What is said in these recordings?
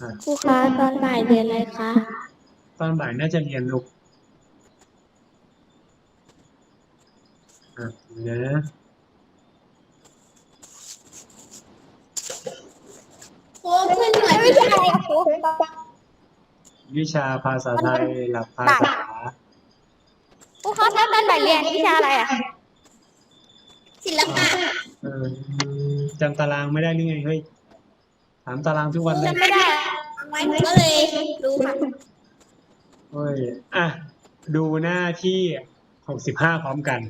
อะครูคะตอนบ่ายเรียนอะไรคะตอนบ่ายน่าจะเรียนลูกอะเดี๋ยวนะครูเพื่อนหน่อยไม่ใช่ครูวิชาภาษาไทยหลักภาษาครูคะถ้าตอนบ่ายเรียนวิชาอะไรอะศิลปะเออจำตารางไม่ได้หรือไงเฮ้ยถามตารางทุกวันเลยจำไม่ได้ไว้ ก็เลยรู้ค่ะเฮ้ยอะ ดูหน้าที่หกสิบห้าพร้อมกัน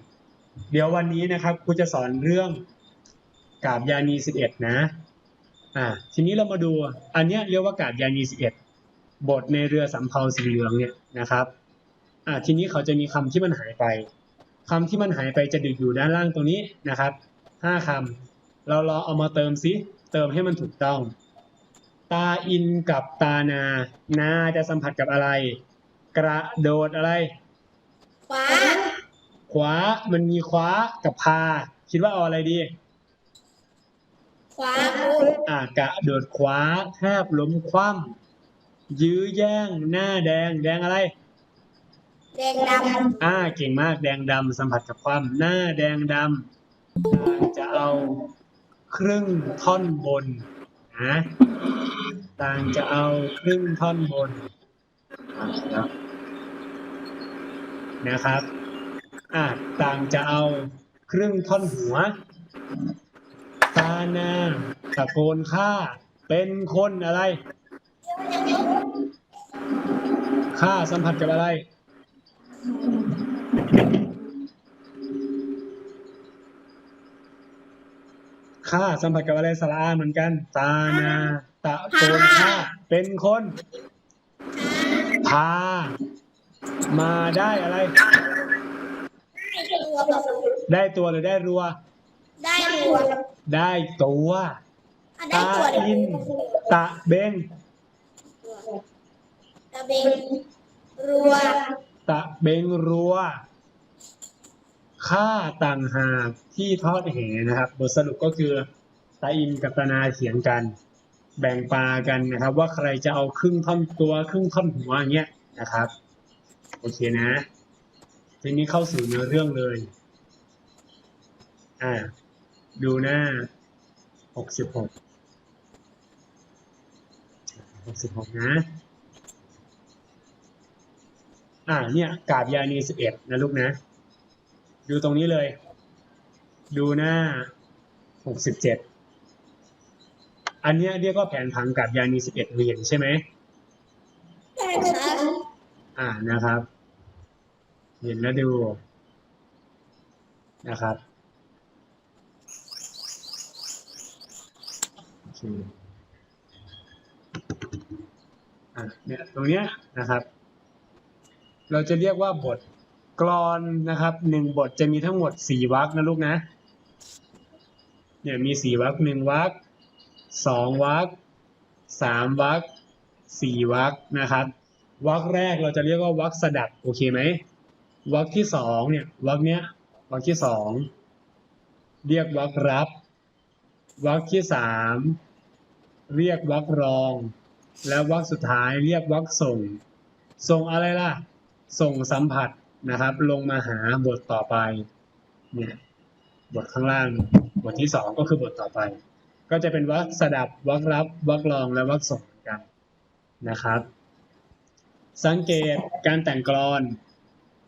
เดี๋ยววันนี้นะครับครูจะสอนเรื่องกาบยานีสิบเอ็ดนะ อะทีนี้เรามาดู อันเนี้ยเรียกว่ากาบยานีสิบเอ็ดบทในเรือสำเภาสีเหลืองเนี่ยนะครับ อะทีนี้เขาจะมีคำที่มันหายไปคำที่มันหายไปจะดึกอยู่ด้านล่างตรงนี้นะครับห้าคำเราลอเอามาเติมซิ เติมให้มันถูกต้อง ตาอินกับตานา นาจะสัมผัสกับอะไร กระโดดอะไร ขวาขวา มันมีขวากับพา คิดว่าเอาอะไรดี ขวาครูอ่ากระโดดขวาแทบล้มคว่ำยื้อแย่ง หน้าแดง แดงอะไร แดงดอ่า เก่งมาก แดงดำสัมผัสกับความ หน้าแดงดำต่างจะเอาครึ่งท่อนบน นะต่างจะเอาครึ่งท่อนบนนะครับอ่าต่างจะเอาครึ่งท่อนหัว ตานาตะโกนฆ่าเป็นคนอะไรฆ่าสัมผัสกับอะไราสัมผัสกับอะไรสระอาเหมือนกัน ตานาตะโกนฆ่าเป็นคนพามาได้อะไรำได้ตัวได้ตัวหรือได้รัว ได้ตัวได้ตัวอะได้ตาตัวอิน ตะเบงตะเบงรัว ตะเบงรัว ค่าต่างหากที่ทอดแหนะครับบทสรุปก็คือตาอินกับตานาเถียงกัน แบ่งปลากันนะครับ ว่าใครจะเอาครึ่งท่อนตัวครึ่งท่อนหัวอย่างเงี้ยนะครับโอเคนะทีนี้เข้าสู่เนื้อเรื่องเลย อ่า ดูหน้าหกสิบหกหกสิบหกนะ อ่า เนี่ยกาบยานีสิบเอ็ดนะลูกนะ ดูตรงนี้เลย ดูหน้าหกสิบเจ็ดอันเนี้ยเรียกว่าแผนผังกาบยานีสิบเอ็ดเห็นใช่ไหมได้ค่ะอ่านะครับ เห็นแล้วดูนะครับโอเคอะเนี่ยตรงเนี้ยนะครับ เราจะเรียกว่าบท กลอนนะครับหนึ่งบทจะมีทั้งหมดสี่วรรคนะลูกนะ เนี่ยมีสี่วรรคหนึ่งวรรคสองวรรคสามวรรคสี่วรรคนะครับวรรคแรกเราจะเรียกว่าวรรคสดับโอเคไหมวรรคที่สองเนี่ยวรรคเนี้ยวรรคที่สองเรียกวรรครับวรรคที่สามเรียกวรรครอง และวรรคสุดท้ายเรียกวรรคส่ง ส่งอะไรล่ะ ส่งสัมผัส นะครับ ลงมาหาบทต่อไปเนี่ยบทข้างล่างบทที่สองก็คือบทต่อไป ก็จะเป็นวรรคสดับวรรครับวรรครองและวรรคส่งเหมือนกันนะครับ สังเกตการแต่งกลอน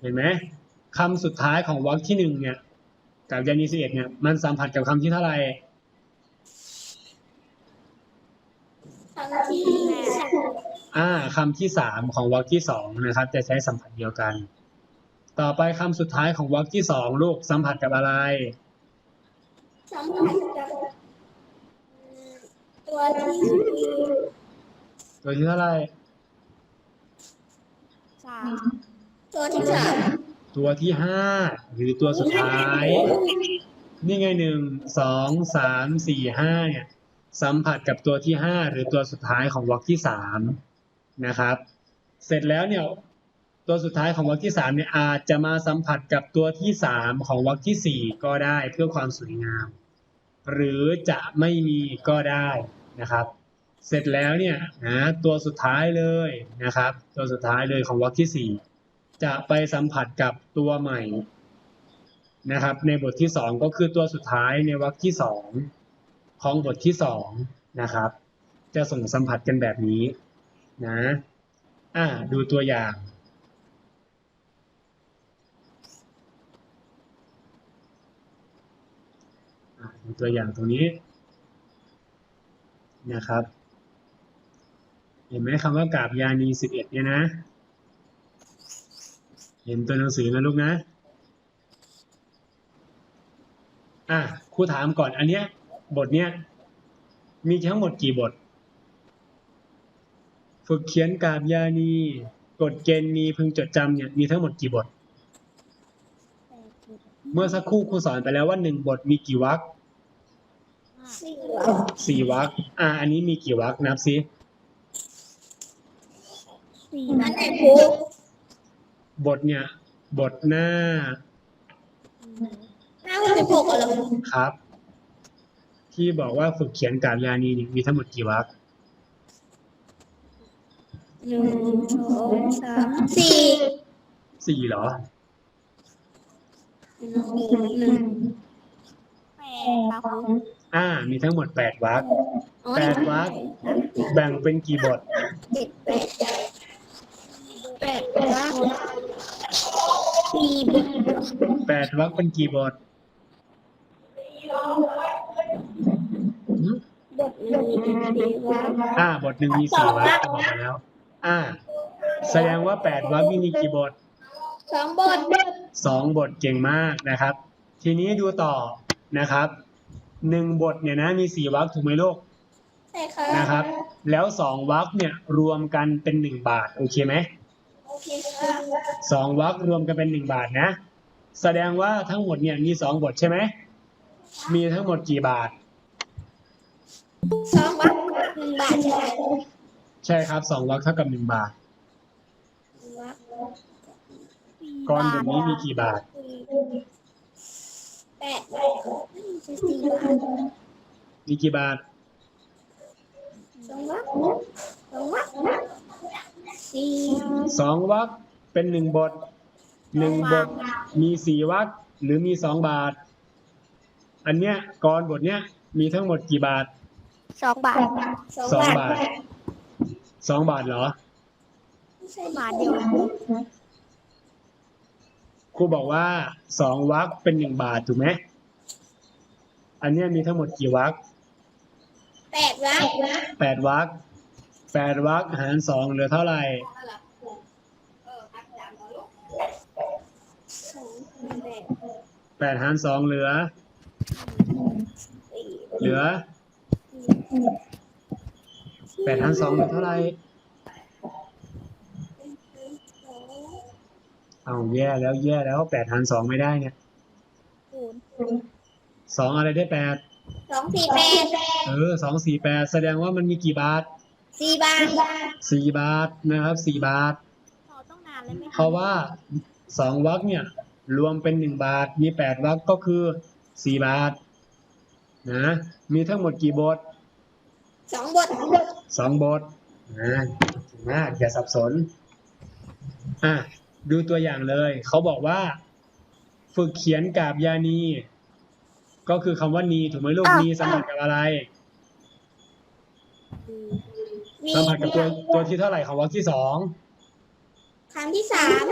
เห็นไหมคำสุดท้ายของวรรคที่หนึ่งเนี่ยกับยานีสิเอ็ดเนี่ยมันสัมผัสกับคำที่เท่าไหร่ครั้งที่สามอ่าคำที่สามของวรรคที่สองนะครับ จะใช้สัมผัสเดียวกัน ต่อไปคำสุดท้ายของวรรคที่สองลูกสัมผัสกับอะไร สัมผัสกับตัวที่ตัวที่เท่าไหร่สามตัวที่สามตัวที่ห้าหรือตัวสุดท้าย นี่ไงหนึ่งสองสามสี่ห้าเนี่ยสัมผัสกับตัวที่ห้าหรือตัวสุดท้ายของวรรคที่สามนะครับ เสร็จแล้วเนี่ย ตัวสุดท้ายของวรรคที่สามเนี่ยอาจจะมาสัมผัสกับตัวที่สามของวรรคที่สี่ก็ได้เพื่อความสวยงาม หรือจะไม่มีก็ได้นะครับ เสร็จแล้วเนี่ยนะตัวสุดท้ายเลยนะครับ ตัวสุดท้ายเลยของวรรคที่สี่จะไปสัมผัสกับตัวใหม่นะครับ ในบทที่สองก็คือตัวสุดท้ายในวรรคที่สองของบทที่สองนะครับ จะส่งสัมผัสกันแบบนี้นะอ่าดูตัวอย่าง อะดู ตัวอย่างตรงนี้นะครับ เห็นไหมคำว่ากาบยานีสิบเอ็ดเนี่ยนะ เห็นตัวหนังสือนะลูกนะอะครูถามก่อนอันเนี้ย บทเนี้ยมีทั้งหมดกี่บท ฝึกเขียนกาบยานีกฎเกณฑ์มีพึงจดจำเนี่ยมีทั้งหมดกี่บท เมื่อสักครู่ครูสอนไปแล้วว่าหนึ่งบทมีกี่วรรค สี่สี่วรรคอ่า อันนี้มีกี่วรรคนับซิสี่อันไหนครูบทเนี่ย บทหน้าห้าหกสิบหกเหรอครับ ที่บอกว่าฝึกเขียนกาบยานีเนี่ยมีทั้งหมดกี่วรรคหนึ่งสองสามสี่สี่เหรอหนึ่งแปดครับครู อ่า มีทั้งหมดแปดวรรคอ๋อแปดวรรคแบ่งเป็นกี่บทเจ็ดแปดแปดว่าสี่บทแปดวรรคเป็นกี่บทหืมบทหนึ่งมีสี่ว่าอ่า บทหนึ่งมีสี่วรรคบอกมาแล้ว อ่า แสดงว่าแปดวรรคมีกี่บทสองบทสองบทเก่งมากนะครับ ทีนี้ดูต่อนะครับ หนึ่งบทเนี่ยนะมีสี่วรรคถูกไหมลูกใช่ค่ะนะครับ แล้วสองวรรคเนี่ยรวมกันเป็นหนึ่งบาทโอเคไหมโอเคค่ะสองวรรครวมกันเป็นหนึ่งบาทนะ แสดงว่าทั้งหมดเนี่ยมีสองบทใช่ไหมมีทั้งหมดกี่บาท สองบาทหนึ่งบาทใช่ไหมใช่ครับสองวรรคเท่ากับหนึ่งบาทสี่กรบาบททนี้มีกี่บาทแปดบาท สี่บาทมีกี่บาทสองบาทสองบาทสี่สองวรรคเป็นหนึ่งบทหนึ่งบทมีสี่วรรคหรือมีสองบาท อันเนี้ยกรบทเนี้ยมีทั้งหมดกี่บาทสองบาทสองบาทสองบาทเหรอไม่ใช่บาทเดียวครูบอกว่าสองวรรคเป็นหนึ่งบาทถูกไหม อันเนี้ยมีทั้งหมดกี่วรรคแปดบาทแปดวรรคแปดวรรคหารสองเหลือเท่าไหร่สองแปดแปดหารสองเหลือสี่เหลือแปดหารสองเหลือเท่าไหร่เอาแย่แล้วแย่แล้วแปดหารสองไม่ได้เนี่ยศูนย์ สองอะไรได้แปดสองสี่แปดเออสองสี่แปดแสดงว่ามันมีกี่บาทสี่บาทสี่บาทนะครับสี่บาทต่อต้องนานเลยไหมเพราะว่าสองวรรคเนี่ย รวมเป็นหนึ่งบาท มีแปดวรรคก็คือสี่บาทนะมีทั้งหมดกี่บทสองบทสองบทนะถึงมากอย่าสับสนอะดูตัวอย่างเลย เขาบอกว่า ฝึกเขียนกาบยานี ก็คือคำว่านีถูกไหมลูกนีสัมผัสกับอะไรมีสัมผัสกับตัวตัวที่เท่าไหร่ของวรรคที่สองคำที่สาม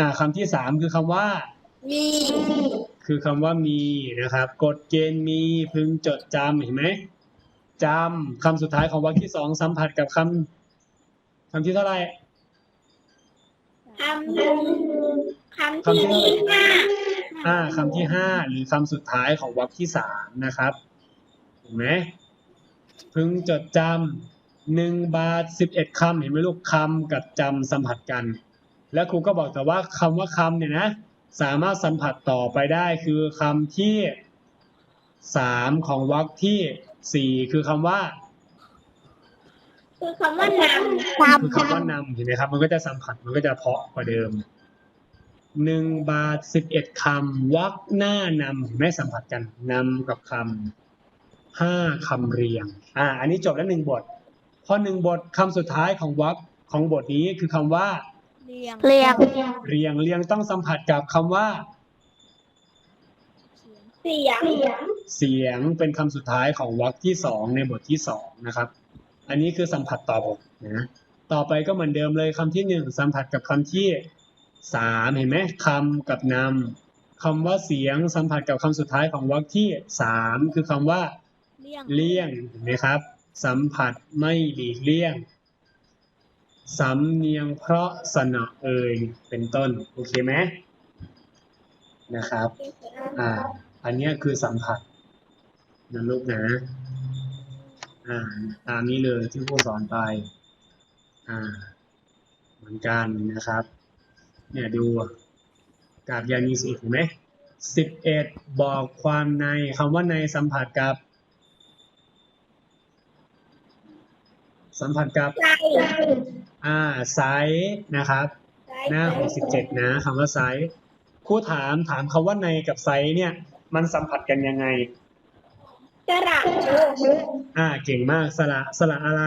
อ่าคำที่สามคือคำว่า มี คือคำว่ามีนะครับ กฎเกณฑ์มีพึงจดจำเห็นไหมจำคำสุดท้ายของวรรคที่สองสัมผัสกับคำคำที่เท่าไหร่คำคำที่ห้า อ่าคำที่ห้าหรือคำสุดท้ายของวรรคที่สามนะครับเห็นไหมพึงจดจำหนึ่งบาทสิบเอ็ดคำเห็นไหมลูกคำกับจำสัมผัสกัน แล้วครูก็บอกแต่ว่าคำว่าคำเนี่ยนะสามารถสัมผัสต่อไปได้คือคำที่สามของวรรคที่สี่คือคำว่าคือคำว่านำตามคือคำว่านำเห็นไหมครับ มันก็จะสัมผัสมันก็จะเพาะกว่าเดิม หนึ่งบาทสิบเอ็ดคำวรรคหน้านำเห็นไหม่สัมผัสกันนำกับคำห้าคำเรียงอ่าอันนี้จบแล้วหนึ่งบท พอหนึ่งบทคำสุดท้ายของวรรคของบทนี้คือคำว่า เรียงเรียงเรียงเรียงต้องสัมผัสกับคำว่า เสียงเสียงเป็นคำสุดท้ายของวรรคที่สองในบทที่สองนะครับ อันนี้คือสัมผัสต่อบทนะ ต่อไปก็เหมือนเดิมเลยคำที่หนึ่งสัมผัสกับคำที่ สามเห็นไหมคำกับนำคำว่าเสียงสัมผัสกับคำสุดท้ายของวรรคที่สามคือคำว่าเรียงเลี่ยงเห็นไหมครับ สัมผัสไม่หลีกเลี่ยงสำเนียงเพราะสนอเอ่ยเป็นต้นโอเคไหมนะครับอ่าอันเนี้ยคือสัมผัสนะลูกนะอ่าตามนี้เลยที่ผู้สอนไปอ่าเหมือนกันนะครับ เนี่ยดูกราบยานีสิเห็นไหมสิบเอ็ดบอกความในคำว่าในสัมผัสกับ สัมผัสกับใจอ่าไซส์นะครับ หน้าหกสิบเจ็ดนะคำว่าไซส์ครูถามถามคำว่าในกับไซส์เนี่ย มันสัมผัสกันยังไงกระดาษอ่าเก่งมากสระสระอะไร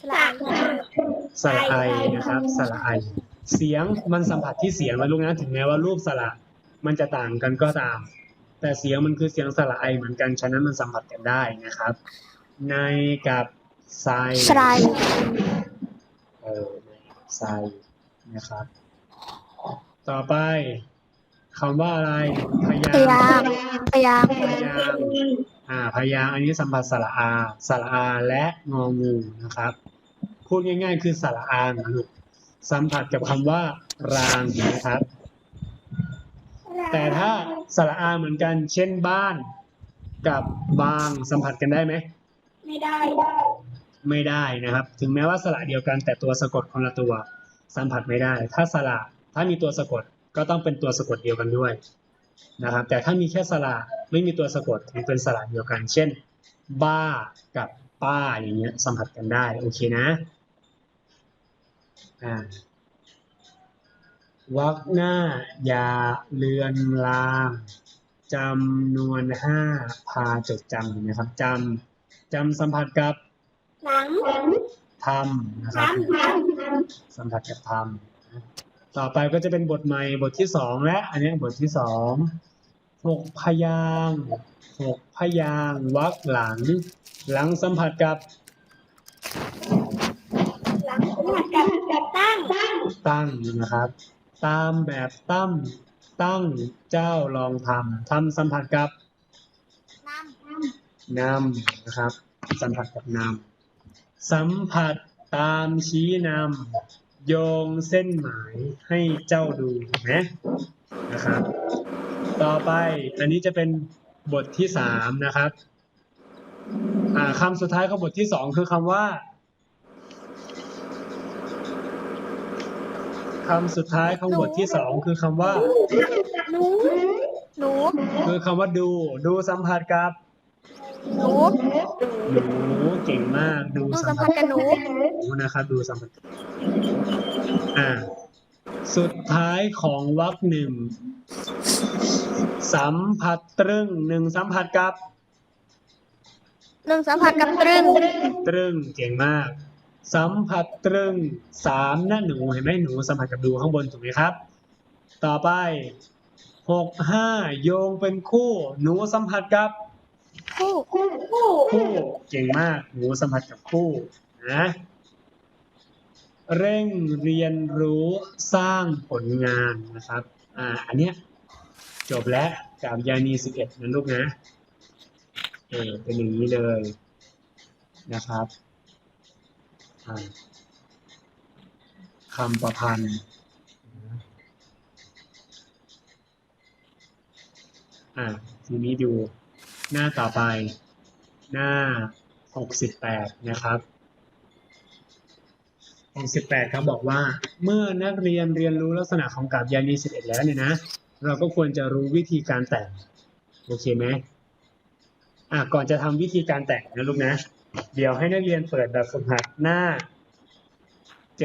ฉลาดสระไอนะครับสระไอ เสียงมันสัมผัสที่เสียงนะลูกนะถึงแม้ว่ารูปสระมันจะต่างกันก็ตาม แต่เสียงมันคือเสียงสระไอเหมือนกันฉะนั้นมันสัมผัสกันได้นะครับ ในกับไซฉลาดเออในกับไซนะครับ ต่อไปคำว่าอะไร พยาพยายามงพยายามพยางค์อ่าพยางค์อันนี้สัมผัสสระอาสระอาและงองูนะครับ พูดง่าย ๆ คือสระอานะลูก สัมผัสกับคำว่า รางนะครับ แต่ถ้าสระอาเหมือนกัน เช่นบ้าน กับบางสัมผัสกันได้ไหมไม่ได้ไม่ได้นะครับ ถึงแม้ว่าสระเดียวกัน แต่ตัวสะกดคนละตัว สัมผัสไม่ได้ ถ้าสระถ้ามีตัวสะกดก็ต้องเป็นตัวสะกดเดียวกันด้วยนะครับ แต่ถ้ามีแค่สระไม่มีตัวสะกดถือเป็นสระเดียวกัน เช่น บ้ากับป้าอย่างเงี้ยสัมผัสกันได้โอเคนะอ่า วักหน้า อย่าเลือนลางจำนวนห้าพาจดจำเห็นไหมครับจำจำสัมผัสกับหลังธรรมนะครับทำทำสัมผัสกับธรรมนะต่อไปก็จะเป็นบทใหม่บทที่สองและ อันนี้บทที่สองหกพยางค์หกพยางค์วรรคหลัง หลังสัมผัสกับ หลังกับกับตั้ง ตั้งนะครับ ตามแบบตั้มตั้งเจ้าลองทำทำสัมผัสกับน้นำนะครับ สัมผัสกับนำสัมผัสตามชี้นำโยงเส้นหมายให้เจ้าดูเห็นไหมนะครับ ต่อไปอันนี้จะเป็นบทที่สามนะครับอ่าคำสุดท้ายของบทที่สองคือคำว่า คำสุดท้ายของบทที่สองคือคำว่า หนูำหนูคือคำว่าดู ดูสัมผัสกับหนูหนูเก่งมาก ดูดูสัสัมมผัผัสสกับหนูหนูนะครับ ดูสัมผัสอ่า สุดท้ายของวรรคหนึ่งสัมผัสตรึงหนึ่งสัมผัสกับ หนึ่งสัมผัสกับตรึงตรึงเก่งมาก สัมผัสตรึงสามนะหนูเห็นไหมหนูสัมผัสกับดูข้างบนถูกไหมครับ ต่อไปหกห้าโยงเป็นคู่ หนูสัมผัสกับคู่คู่คู่คู่เก่งมากหนูสัมผัสกับคู่นะเร่งเรียนรู้สร้างผลงานนะครับอ่าอันเนี้ยจบแล้วกับยานีสิบเอ็ดนะลูกนะเออเป็นอย่างนี้เลยนะครับ อ่าคำประพันธ์อ่าทีนี้ดูหน้าต่อไปหน้า 68 นะครับ 68เขาบอกว่า เมื่อนักเรียนเรียนรู้ลักษณะของกาบยานี11 แล้วเนี่ยนะ เราก็ควรจะรู้วิธีการแต่ง โอเคไหมอะก่อนจะทำวิธีการแต่งนะลูกนะ เดี๋ยวให้นักเรียนเปิดแบบฝึกหัดหน้า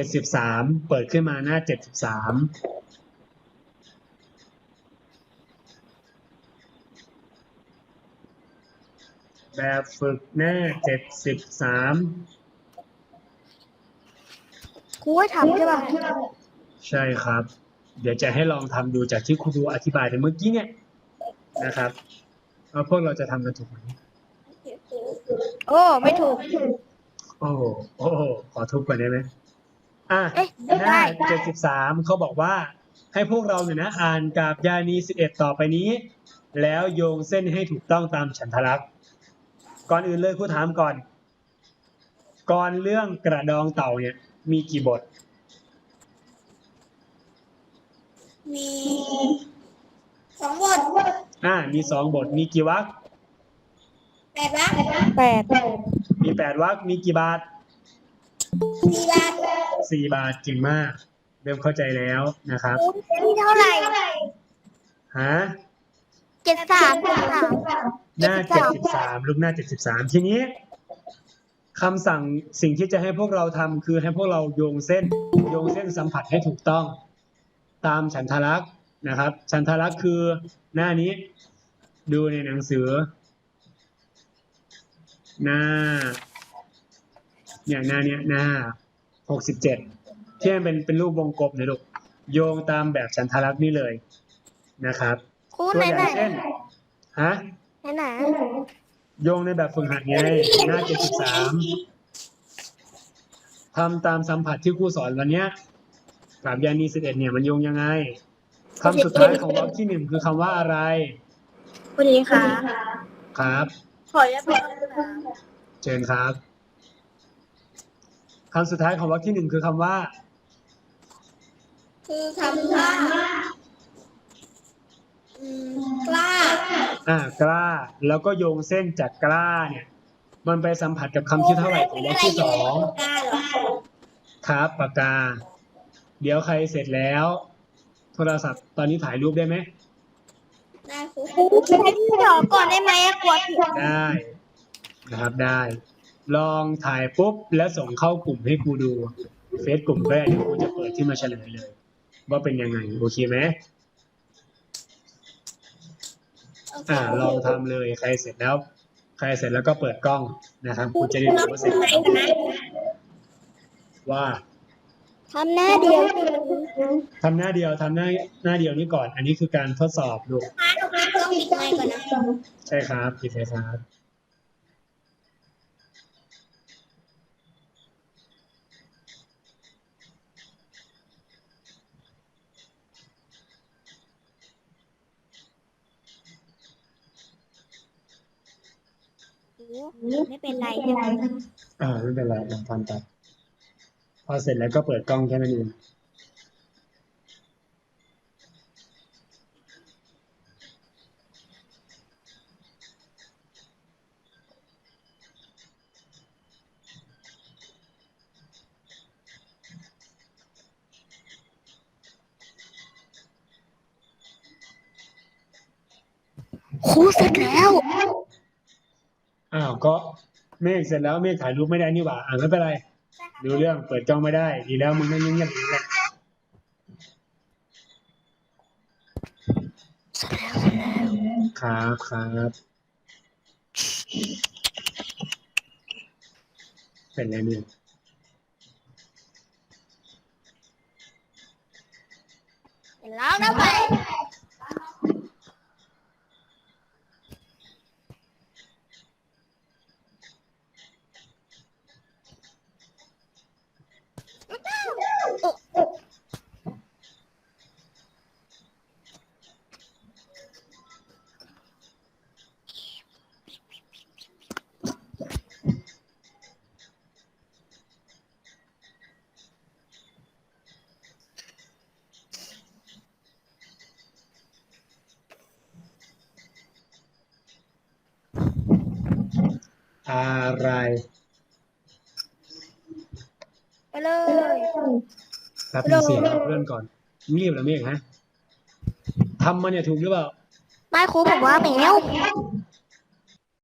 73 เปิดขึ้นมาหน้า 73แบบฝึกหน้า73ครูให้ทำใช่ป่ะใช่ครับ เดี๋ยวจะให้ลองทำดูจากที่ครูดูอธิบายไปเมื่อกี้เนี่ยนะครับว่าพวกเราจะทำกันถูกไหม โอ้ ไม่ถูก โอ้โหโอ้โหขอทุบก่อนได้ไหมอะเอ๊ะหน้าได้เจ็ดสิบสามเขาบอกว่า ให้พวกเราเนี่ยนะ อ่านกาบยานีสิบเอ็ดต่อไปนี้ แล้วโยงเส้นให้ถูกต้องตามฉันทลักษณ์ก่อนอื่นเลยครูถามก่อน ก่อนเรื่องกระดองเต่าเนี่ย มีกี่บท มีสองบทอ่า มีสองบท มีกี่วรรค แปดวักแปดมีแปดวรรคมีกี่บาทสี่บาทสี่บาทเก่งมาก เริ่มเข้าใจแล้วนะครับนี่เท่าไหร่ฮะเจ็ดสามเจ็ดสามหน้าเจ็เจ็ดดสิสิบบสาสามมลูกหน้าเจ็ดสิบสามทีนี้คำสั่งสิ่งที่จะให้พวกเราทำคือให้พวกเราโยงเส้น โยงเส้นสัมผัสให้ถูกต้อง ตามฉันทลักษณ์นะครับ ฉันทลักษณ์คือหน้านี้ ดูในหนังสือ หน้า เนี่ยหน้าเนี้ยหน้าหกสิบเจ็ดที่มันเป็นเป็นรูปวงกลมเนยลูกโยงตามแบบฉันทลักษณ์นี่เลยนะครับครูตัวไหนอไหนย่างเช่นฮะไหนไหนโยงในแบบฝึกหัดไงหน้าเจ็ดสิบสามทำตามสัมผัสที่ครูสอนวันเนี้ยกราบยานีสิบเอ็ดเนี่ยมันโยงยังไงคำสุดท้ายของวรรคที่หนึ่งคือคำว่าอะไร คุณดีค่ะครับ ขออนุญาตเป็นคำถามเชิญครับคำสุดท้ายของวรรคที่หนึ่งคือคำว่า คือคำว่าอืมกล้าอ่ากล้า แล้วก็โยงเส้นจากกล้าเนี่ย มันไปสัมผัสกับคำที่เท่าไหร่ของวรรคที่สองกล้าเหรอครับปากกา เดี๋ยวใครเสร็จแล้ว โทรศัพท์ตอนนี้ถ่ายรูปได้ไหมได้ครูครู ใช้ที่หอก่อนได้ไหมอะกลัวผิดได้นะครับได้ ลองถ่ายปุ๊บแล้วส่งเข้ากลุ่มให้ครูดูเฟซกลุ่มก็ได้เดี๋ยวครูจะเปิดที่มาเฉลยเลย ว่าเป็นยังไงโอเคไหมอ่าลองทำเลยใครเสร็จแล้ว ใครเสร็จแล้วก็เปิดกล้องนะครับครูจะได้รู้ว่าเสร็จไหนกันนะว่า ทำหน้าเดียวทำหน้าเดียวทำหน้าหน้าเดียวนี้ก่อน อันนี้คือการทดสอบดูมาหนูมาต้องปิดไม ค์ก่อนนะใช่ครับผิดเลยครับไม่เป็นไรใช่ไหม อ่าไม่เป็นไรลองทำไปพอเสร็จแล้วก็เปิดกล้องแค่นั้นเอง ครูเสร็จแล้ว อ้าวก็ เมฆเสร็จแล้วเมฆถ่ายรูปไม่ได้นี่หว่าอ่าไม่เป็นไรดูเรื่องเปิดกล้องไม่ได้ ดีแล้วมึงนั่งเงียบๆอย่างนี้แหละครับครับเป็นไรเนี่ยเสร็จแล้วนะไป อะไร ไปเลย แป๊บนึงเสียงกับเพื่อนก่อนมึงรีบเหรอเมฆฮะทำมันเนี่ยถูกหรือเปล่า ไม่ครูผมว่าแมว